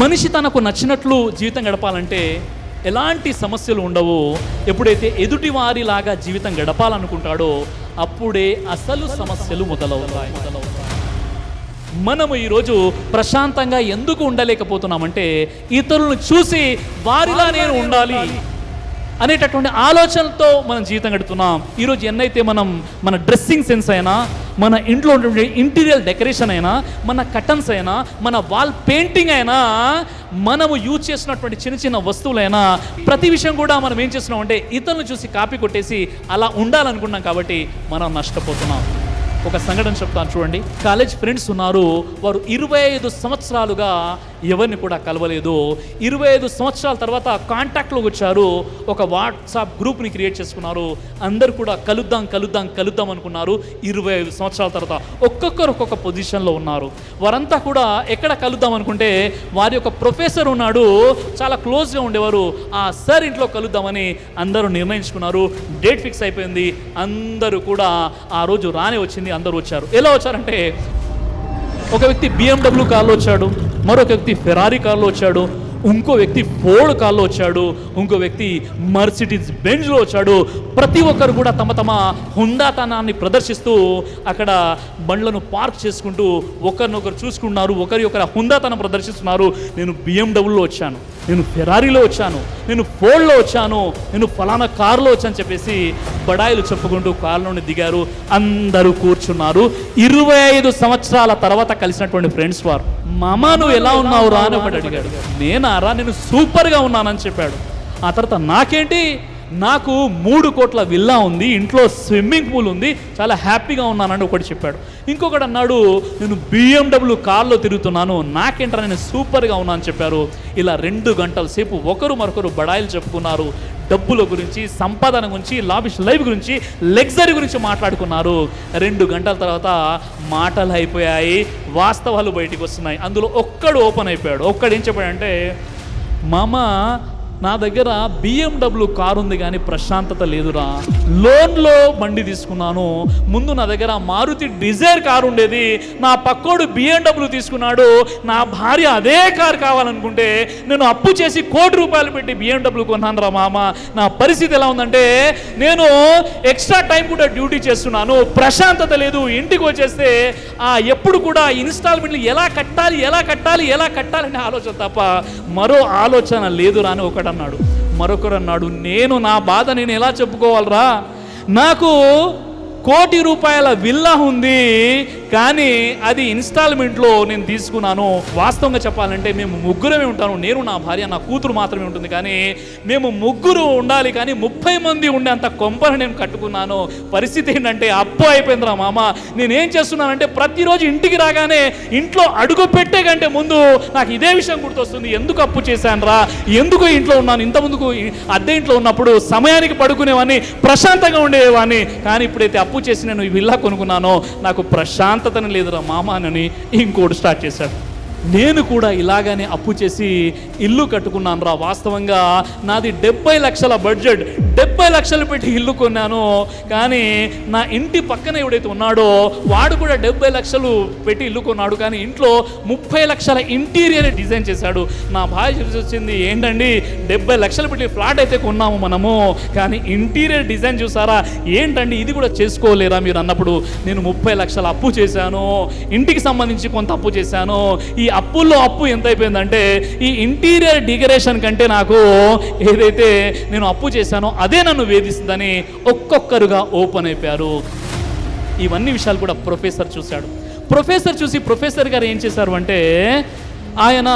మనిషి తనకు నచ్చినట్లు జీవితం గడపాలంటే ఎలాంటి సమస్యలు ఉండవు. ఎప్పుడైతే ఎదుటి వారిలాగా జీవితం గడపాలనుకుంటాడో అప్పుడే అసలు సమస్యలు మొదలవుతాయి. మొదలవుతాయి మనము ఈరోజు ప్రశాంతంగా ఎందుకు ఉండలేకపోతున్నామంటే ఇతరులను చూసి వారిలా నేను ఉండాలి. అనేటటువంటి ఆలోచనలతో మనం జీవితం గడుపుతున్నాం. ఈరోజు ఎన్నైతే మనం మన డ్రెస్సింగ్ సెన్స్ అయినా మన ఇంట్లో ఉండే ఇంటీరియర్ డెకరేషన్ అయినా మన కటన్స్ అయినా మన వాల్ పెయింటింగ్ అయినా మనము యూజ్ చేసినటువంటి చిన్న చిన్న వస్తువులైనా ప్రతి విషయం కూడా మనం ఏం చేస్తున్నాం అంటే ఇతరులను చూసి కాపీ కొట్టేసి అలా ఉండాలనుకున్నాం కాబట్టి మనం నష్టపోతున్నాం. ఒక సంఘటన చెప్తాను చూడండి. కాలేజ్ ఫ్రెండ్స్ ఉన్నారు. వారు ఇరవై ఐదు సంవత్సరాలుగా ఎవరిని కూడా కలవలేదు. ఇరవై ఐదు సంవత్సరాల తర్వాత కాంటాక్ట్లోకి వచ్చారు. ఒక వాట్సాప్ గ్రూప్ని క్రియేట్ చేసుకున్నారు. అందరు కూడా కలుద్దాం కలుద్దాం కలుద్దాం అనుకున్నారు. ఇరవై ఐదు సంవత్సరాల తర్వాత ఒక్కొక్కరు ఒక్కొక్క పొజిషన్లో ఉన్నారు. వారంతా కూడా ఎక్కడ కలుద్దాం అనుకుంటే వారి యొక్క ప్రొఫెసర్ ఉన్నాడు. చాలా క్లోజ్గా ఉండేవారు. ఆ సార్ ఇంట్లో కలుద్దామని అందరూ నిర్ణయించుకున్నారు. డేట్ ఫిక్స్ అయిపోయింది. అందరూ కూడా ఆ రోజు రానే వచ్చింది. అందరూ వచ్చారు. ఎలా వచ్చారంటే ఒక వ్యక్తి బిఎండబ్ల్యూ కార్లో వచ్చాడు. మరొక వ్యక్తి ఫెరారీ కార్లో వచ్చాడు ఇంకో వ్యక్తి ఫోర్డ్ కార్లో వచ్చాడు ఇంకో వ్యక్తి మర్సిడీస్ బెంజ్లో వచ్చాడు. ప్రతి ఒక్కరు కూడా తమ తమ హుందాతనాన్ని ప్రదర్శిస్తూ అక్కడ బండ్లను పార్క్ చేసుకుంటూ ఒకరినొకరు చూసుకున్నారు ఒకరి ఒకరి హుందాతనం ప్రదర్శిస్తున్నారు. నేను బిఎండబ్ల్యూలో వచ్చాను. నేను ఫెరారీలో వచ్చాను నేను ఫోల్డ్లో వచ్చాను నేను ఫలానా కారులో వచ్చాను చెప్పేసి బడాయిలు చెప్పుకుంటూ కారులోని దిగారు. అందరూ కూర్చున్నారు. ఇరవై ఐదు సంవత్సరాల తర్వాత కలిసినటువంటి ఫ్రెండ్స్ వారు మామ నువ్వు ఎలా ఉన్నావు రా అని ఒకటి అడిగాడు. నేనారా నేను సూపర్గా ఉన్నానని చెప్పాడు. ఆ తర్వాత నాకేంటి? నాకు మూడు కోట్ల విల్లా ఉంది ఇంట్లో స్విమ్మింగ్ పూల్ ఉంది చాలా హ్యాపీగా ఉన్నానని ఒకటి చెప్పాడు. ఇంకొకటి అన్నాడు నేను బిఎండబ్ల్యూ కార్లో తిరుగుతున్నాను నాకేంట్రా నేను సూపర్గా ఉన్నా అని చెప్పారు. ఇలా రెండు గంటల సేపు ఒకరు మరొకరు బడాయిలు చెప్పుకున్నారు డబ్బుల గురించి సంపాదన గురించి లాబిష్ లైఫ్ గురించి లగ్జరీ గురించి మాట్లాడుకున్నారు. రెండు గంటల తర్వాత మాటలు అయిపోయాయి వాస్తవాలు బయటికి వస్తున్నాయి. అందులో ఒక్కడు ఓపెన్ అయిపోయాడు. ఒక్కడు ఏం చెప్పాడంటే మామ నా దగ్గర బిఎండబ్ల్యూ కారు ఉంది కానీ ప్రశాంతత లేదురా. లోన్లో బండి తీసుకున్నాను. ముందు నా దగ్గర మారుతి డిజైర్ కారు ఉండేది. నా పక్కోడు బిఎండబ్ల్యూ తీసుకున్నాడు. నా భార్య అదే కారు కావాలనుకుంటే నేను అప్పు చేసి కోటి రూపాయలు పెట్టి బిఎండబ్ల్యూ కొన్నాను రా మామ. నా పరిస్థితి ఎలా ఉందంటే నేను ఎక్స్ట్రా టైం కూడా డ్యూటీ చేస్తున్నాను. ప్రశాంతత లేదు. ఇంటికి వచ్చేస్తే ఆ ఎప్పుడు కూడా ఇన్స్టాల్మెంట్లు ఎలా కట్టాలి ఎలా కట్టాలి ఎలా కట్టాలనే ఆలోచన తప్ప మరో ఆలోచన లేదురా అని ఒక అన్నాడు. మరొకరు అన్నాడు నేను నా బాధ నేను ఎలా చెప్పుకోవాలరా? నాకు కోటి రూపాయల విల్లా ఉంది కానీ అది ఇన్స్టాల్మెంట్లో నేను తీసుకున్నాను. వాస్తవంగా చెప్పాలంటే మేము ముగ్గురమే ఉంటాను. నేను నా భార్య నా కూతురు మాత్రమే ఉంటుంది. కానీ మేము ముగ్గురు ఉండాలి కానీ ముప్పై మంది ఉండేంత కొంపను నేను కట్టుకున్నాను. పరిస్థితి ఏంటంటే అప్పు అయిపోయిందిరా మామ. నేనేం చేస్తున్నానంటే ప్రతిరోజు ఇంటికి రాగానే ఇంట్లో అడుగు పెట్టే కంటే ముందు నాకు ఇదే విషయం గుర్తొస్తుంది. ఎందుకు అప్పు చేశాను రా ఎందుకు ఇంట్లో ఉన్నాను? ఇంత ముందుకు అద్దె ఇంట్లో ఉన్నప్పుడు సమయానికి పడుకునేవాడిని ప్రశాంతంగా ఉండేవాడిని కానీ ఇప్పుడైతే అప్పు చేసి నేను ఈ విల్లా కొనుక్కున్నానో నాకు ప్రశాంతతను లేదురా మామ అని ఇంకోటి స్టార్ట్ చేశాడు. నేను కూడా ఇలాగానే అప్పు చేసి ఇల్లు కట్టుకున్నాను రా వాస్తవంగా నాది డెబ్బై లక్షల బడ్జెట్. డెబ్బై లక్షలు పెట్టి ఇల్లు కొన్నాను కానీ నా ఇంటి పక్కన ఎవడైతే ఉన్నాడో వాడు కూడా డెబ్బై లక్షలు పెట్టి ఇల్లు కొన్నాడు కానీ ఇంట్లో ముప్పై లక్షల ఇంటీరియర్ డిజైన్ చేశాడు. నా భార్య చూసి వచ్చింది ఏంటండి డెబ్బై లక్షలు పెట్టి ఫ్లాట్ అయితే కొన్నాము మనము కానీ ఇంటీరియర్ డిజైన్ చూసారా? ఏంటండి ఇది కూడా చేసుకోలేరా మీరు అన్నప్పుడు? నేను ముప్పై లక్షల అప్పు చేశాను ఇంటికి సంబంధించి కొంత అప్పు చేశాను. ఈ అప్పుల్లో అప్పు ఎంత అయిపోయిందంటే ఈ ఇంటీరియర్ డెకరేషన్ కంటే నాకు ఏదైతే నేను అప్పు చేశానో అదే నన్ను వేధిస్తుందని ఒక్కొక్కరుగా ఓపెన్ అయిపోయారు. ఇవన్నీ విషయాలు కూడా ప్రొఫెసర్ చూశాడు. ప్రొఫెసర్ చూసి ప్రొఫెసర్ గారు ఏం చేశారు అంటే ఆయన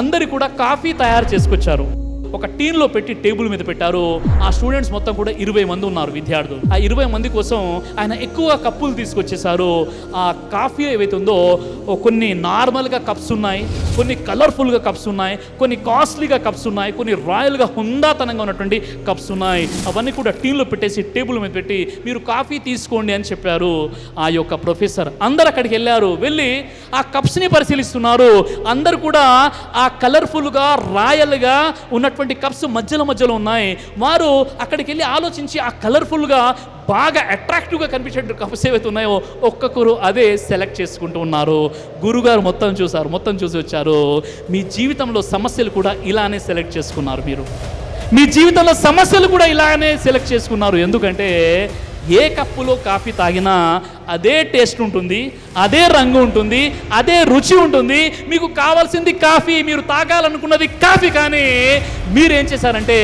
అందరి కూడా కాఫీ తయారు చేసుకొచ్చారు. ఒక టీంలో పెట్టి టేబుల్ మీద పెట్టారు. ఆ స్టూడెంట్స్ మొత్తం కూడా ఇరవై మంది ఉన్నారు విద్యార్థులు. ఆ ఇరవై మంది కోసం ఆయన ఎక్కువ కప్పులు తీసుకొచ్చేసారు ఆ కాఫీ ఏవైతే ఉందో కొన్ని నార్మల్గా కప్స్ ఉన్నాయి కొన్ని కలర్ఫుల్గా కప్స్ ఉన్నాయి కొన్ని కాస్ట్లీగా కప్స్ ఉన్నాయి కొన్ని రాయల్గా హుందాతనంగా ఉన్నటువంటి కప్స్ ఉన్నాయి. అవన్నీ కూడా టీంలో పెట్టేసి టేబుల్ మీద పెట్టి మీరు కాఫీ తీసుకోండి అని చెప్పారు. ఆ యొక్క ప్రొఫెసర్ అందరు అక్కడికి వెళ్ళారు. వెళ్ళి ఆ కప్స్ని పరిశీలిస్తున్నారు. అందరు కూడా ఆ కలర్ఫుల్గా రాయల్గా ఉన్నట్టు ఉన్నటువంటి కప్స్ మధ్యలో మధ్యలో ఉన్నాయి. వారు అక్కడికి వెళ్ళి ఆలోచించి ఆ కలర్ఫుల్గా బాగా అట్రాక్టివ్గా కనిపించే కప్స్ ఏవైతే ఉన్నాయో ఒక్కొక్కరు అదే సెలెక్ట్ చేసుకుంటూ ఉన్నారు. గురుగారు మొత్తం చూసారు మొత్తం చూసి వచ్చారు. మీ జీవితంలో సమస్యలు కూడా ఇలానే సెలెక్ట్ చేసుకున్నారు మీరు. మీ జీవితంలో సమస్యలు కూడా ఇలానే సెలెక్ట్ చేసుకున్నారు. ఎందుకంటే ఏ కప్పులో కాఫీ తాగినా అదే టేస్ట్ ఉంటుంది అదే రంగు ఉంటుంది అదే రుచి ఉంటుంది. మీకు కావాల్సింది కాఫీ మీరు తాగాలనుకున్నది కాఫీ కానీ మీరేం చేశారంటే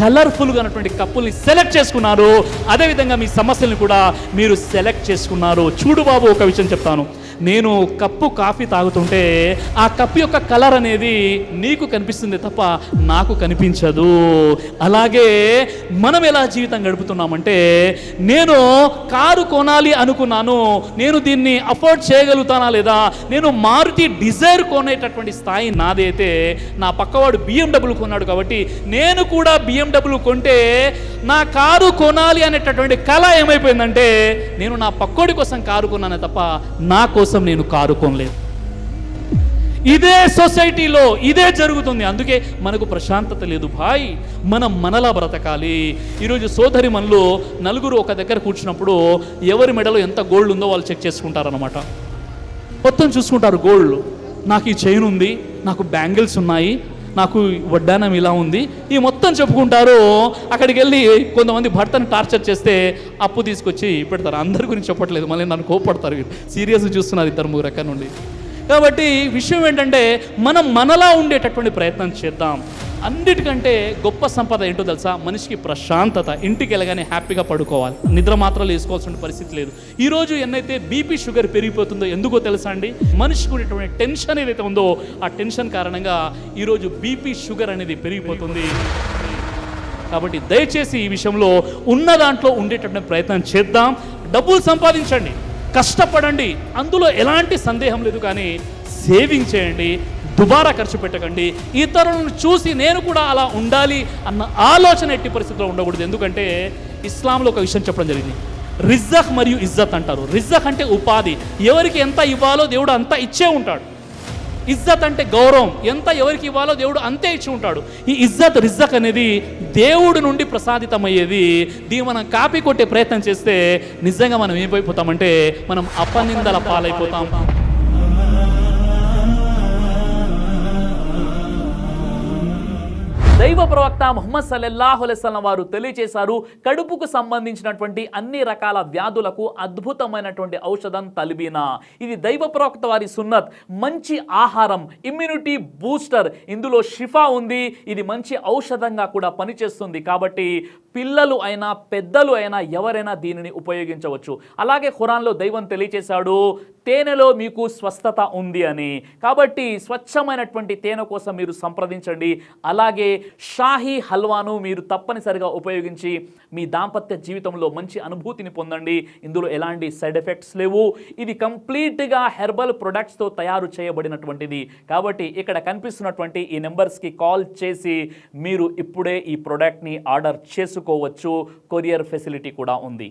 కలర్ఫుల్గా ఉన్నటువంటి కప్పుల్ని సెలెక్ట్ చేసుకున్నారు. అదేవిధంగా మీ సమస్యల్ని కూడా మీరు సెలెక్ట్ చేసుకున్నారు. చూడు బాబు ఒక విషయం చెప్తాను. నేను కప్పు కాఫీ తాగుతుంటే ఆ కప్పు యొక్క కలర్ అనేది నీకు కనిపిస్తుంది తప్ప నాకు కనిపించదు. అలాగే మనం ఎలా జీవితం గడుపుతున్నామంటే నేను కారు కొనాలి అనుకున్నాను. నేను దీన్ని అఫోర్డ్ చేయగలుగుతానా లేదా? నేను మారుతి డిజైర్ కొనేటటువంటి స్థాయి నాదైతే నా పక్కవాడు బిఎండబ్ల్యూ కొన్నాడు కాబట్టి నేను కూడా బిఎండబ్ల్యూ కొంటే నా కారు కొనాలి అనేటటువంటి కళ ఏమైపోయిందంటే నేను నా పక్కోడి కోసం కారు కొన్నానే తప్ప నా కోసం నేను కారుకోనలేదు ఇదే సొసైటీలో ఇదే జరుగుతుంది. అందుకే మనకు ప్రశాంతత లేదు భాయ్. మనం మనలా బ్రతకాలి. ఈరోజు సోదరి మనలో నలుగురు ఒక దగ్గర కూర్చున్నప్పుడు ఎవరి మెడలో ఎంత గోల్డ్ ఉందో వాళ్ళు చెక్ చేసుకుంటారనమాట మొత్తం చూసుకుంటారు గోల్డ్ నాకు ఈ చైన్ ఉంది నాకు బ్యాంగిల్స్ ఉన్నాయి నాకు వడ్డానం ఇలా ఉంది. ఈ మొత్తం చెప్పుకుంటారు. అక్కడికి వెళ్ళి కొంతమంది భర్తను టార్చర్ చేస్తే అప్పు తీసుకొచ్చి పెడతారు. అందరి గురించి చెప్పట్లేదు. మళ్ళీ నన్ను కోపడతారు సీరియస్ చూస్తున్నారు ఇద్దరు ముగ్గురు ఎక్కడి నుండి. కాబట్టి విషయం ఏంటంటే మనం మనలా ఉండేటటువంటి ప్రయత్నం చేద్దాం. అన్నిటికంటే గొప్ప సంపద ఏంటో తెలుసా? మనిషికి ప్రశాంతత ఇంటికి వెళ్ళగానే హ్యాపీగా పడుకోవాలి. నిద్ర మాత్రాలు వేసుకోవాల్సిన పరిస్థితి లేదు. ఈరోజు ఎన్నైతే బీపీ షుగర్ పెరిగిపోతుందో ఎందుకో తెలుసా అండి? మనిషికి ఉండేటువంటి టెన్షన్ ఏదైతే ఉందో ఆ టెన్షన్ కారణంగా ఈరోజు బీపీ షుగర్ అనేది పెరిగిపోతుంది. కాబట్టి దయచేసి ఈ విషయంలో ఉన్న దాంట్లో ఉండేటటువంటి ప్రయత్నం చేద్దాం. డబ్బులు సంపాదించండి. కష్టపడండి. అందులో ఎలాంటి సందేహం లేదు కానీ సేవింగ్ చేయండి. దుబారా ఖర్చు పెట్టకండి. ఇతరులను చూసి నేను కూడా అలా ఉండాలి అన్న ఆలోచన ఎట్టి పరిస్థితిలో ఉండకూడదు. ఎందుకంటే ఇస్లాంలో ఒక విషయం చెప్పడం జరిగింది. రిజ్జహ్ మరియు ఇజ్జత్ అంటారు. రిజ్జహ్ అంటే ఉపాధి. ఎవరికి ఎంత ఇవ్వాలో దేవుడు అంత ఇచ్చే ఉంటాడు. ఇజ్జత్ అంటే గౌరవం. ఎంత ఎవరికి ఇవ్వాలో దేవుడు అంతే ఇచ్చి ఉంటాడు. ఈ ఇజ్జత్ రిజ్జక్ అనేది దేవుడి నుండి ప్రసాదితమయ్యేది. దీన్ని మనం కాపీ కొట్టే ప్రయత్నం చేస్తే నిజంగా మనం ఏమైపోతామంటే మనం అపనిందల పాలైపోతాం. దైవ ప్రవక్త ముహమ్మద్ సల్లల్లాహు అలైస్లం వారు తెలియచేశారు కడుపుకు సంబంధించినటువంటి అన్ని రకాల వ్యాధులకు అద్భుతమైనటువంటి ఔషధం తలిబీనా. ఇది దైవ ప్రవక్త వారి సున్నత్. మంచి ఆహారం ఇమ్యూనిటీ బూస్టర్ ఇందులో షిఫా ఉంది. ఇది మంచి ఔషధంగా కూడా పనిచేస్తుంది. కాబట్టి పిల్లలు అయినా పెద్దలు అయినా ఎవరైనా దీనిని ఉపయోగించవచ్చు. అలాగే ఖురాన్లో దైవం తెలియచేశాడు తేనెలో మీకు స్వస్థత ఉంది అని. కాబట్టి స్వచ్ఛమైనటువంటి తేనె కోసం మీరు సంప్రదించండి. అలాగే షాహీ హల్వాను మీరు తప్పనిసరిగా ఉపయోగించి మీ దాంపత్య జీవితంలో మంచి అనుభూతిని పొందండి ఇందులో ఎలాంటి సైడ్ ఎఫెక్ట్స్ లేవు ఇది కంప్లీట్గా హెర్బల్ ప్రొడక్ట్స్తో తయారు చేయబడినటువంటిది కాబట్టి ఇక్కడ కనిపిస్తున్నటువంటి ఈ నెంబర్స్కి కాల్ చేసి మీరు ఇప్పుడే ఈ ప్రోడక్ట్ని ఆర్డర్ చేసుకోవచ్చు కొరియర్ ఫెసిలిటీ కూడా ఉంది